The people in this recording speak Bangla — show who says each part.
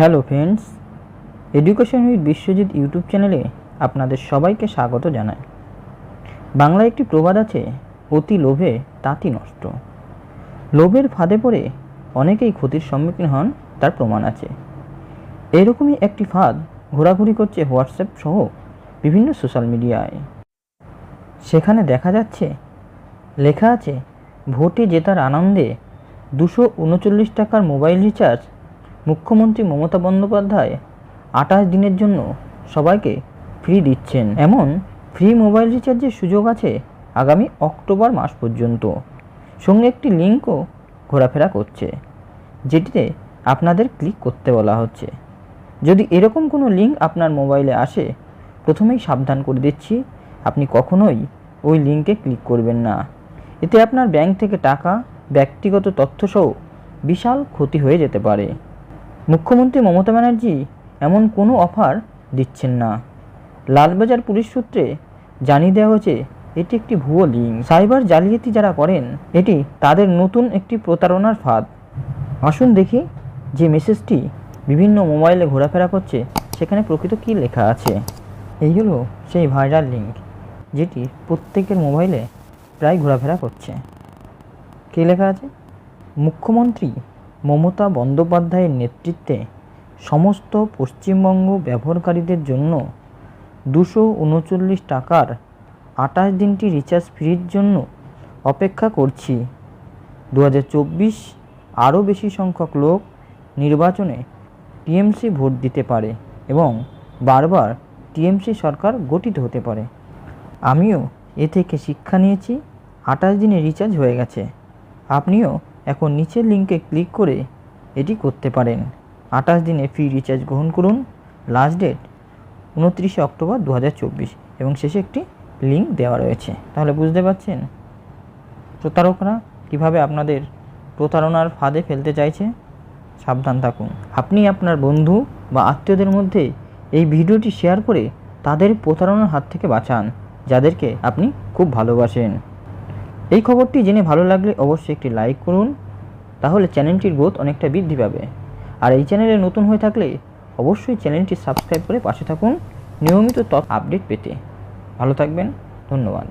Speaker 1: Hello friends, education with Biswajit YouTube চ্যানেলে আপনাদের সবাইকে স্বাগত জানাই। বাংলায় একটি প্রবাদ আছে, অতি লোভে তাঁতি নষ্ট। লোভের ফাঁদে পড়ে অনেকেই ক্ষতির সম্মুখীন হন, তার প্রমাণ আছে। এরকমই একটি ফাঁদ ঘোরাঘুরি করছে হোয়াটসঅ্যাপ সহ বিভিন্ন সোশ্যাল মিডিয়ায়। সেখানে দেখা যাচ্ছে, লেখা আছে, ভোটে জেতার আনন্দে দুশো উনচল্লিশ টাকার মোবাইল রিচার্জ মুখ্যমন্ত্রী মমতা বন্দ্যোপাধ্যায় আঠাশ দিনের জন্য সবাইকে ফ্রি দিচ্ছেন। এমন ফ্রি মোবাইল রিচার্জের সুযোগ আছে আগামী অক্টোবর মাস পর্যন্ত। সঙ্গে একটি লিঙ্কও ঘোরাফেরা করছে, যেটিতে আপনাদের ক্লিক করতে বলা হচ্ছে। যদি এরকম কোনো লিঙ্ক আপনার মোবাইলে আসে, প্রথমেই সাবধান করে দিচ্ছি, আপনি কখনোই ওই লিঙ্কে ক্লিক করবেন না। এতে আপনার ব্যাংক থেকে টাকা, ব্যক্তিগত তথ্যসহ বিশাল ক্ষতি হয়ে যেতে পারে। মুখ্যমন্ত্রী মমতা ব্যানার্জি এমন কোনো অফার দিচ্ছেন না। লালবাজার পুলিশ সূত্রে জানিয়ে দেওয়া হয়েছে, এটি একটি ভুয়ো লিঙ্ক। সাইবার জালিয়াতি যারা করেন, এটি তাদের নতুন একটি প্রতারণার ফাঁদ। আসুন দেখি যে মেসেজটি বিভিন্ন মোবাইলে ঘোরাফেরা করছে, সেখানে প্রকৃত কী লেখা আছে। এই হলো সেই ভাইরাল লিঙ্ক, যেটি প্রত্যেকের মোবাইলে প্রায় ঘোরাফেরা করছে। কী লেখা আছে? মুখ্যমন্ত্রী মমতা বন্দ্যোপাধ্যায়ের নেতৃত্বে সমস্ত পশ্চিমবঙ্গ ব্যবহারকারীদের জন্য দুশো উনচল্লিশ টাকার আঠাশ দিনটি রিচার্জ ফ্রির জন্য অপেক্ষা করছি। দু হাজার চব্বিশ আরও বেশি সংখ্যক লোক নির্বাচনে টিএমসি ভোট দিতে পারে এবং বারবার টিএমসি সরকার গঠিত হতে পারে। আমিও এ থেকে শিক্ষা নিয়েছি, আঠাশ দিনে রিচার্জ হয়ে গেছে। আপনিও এখন নিচের লিঙ্কে ক্লিক করে এটি করতে পারেন। আঠাশ দিনে ফ্রি রিচার্জ গ্রহণ করুন। লাস্ট ডেট উনত্রিশে অক্টোবর দু হাজার চব্বিশ এবং শেষে একটি লিঙ্ক দেওয়া রয়েছে। তাহলে বুঝতে পারছেন? প্রতারকরা কীভাবে আপনাদের প্রতারণার ফাঁদে ফেলতে চাইছে? সাবধান থাকুন। আপনি আপনার বন্ধু বা আত্মীয়দের মধ্যে এই ভিডিওটি শেয়ার করে তাদের প্রতারণার হাত থেকে বাঁচান, যাদেরকে আপনি খুব ভালোবাসেন। এই খবরটি জেনে ভালো লাগলে অবশ্যই একটি লাইক করুন, তাহলে চ্যানেলটির গ্রোথ অনেকটা বৃদ্ধি পাবে। আর এই চ্যানেলে নতুন হয়ে থাকলে অবশ্যই চ্যানেলটি সাবস্ক্রাইব করে পাশে থাকুন নিয়মিত তথ্য আপডেট পেতে। ভালো থাকবেন, ধন্যবাদ।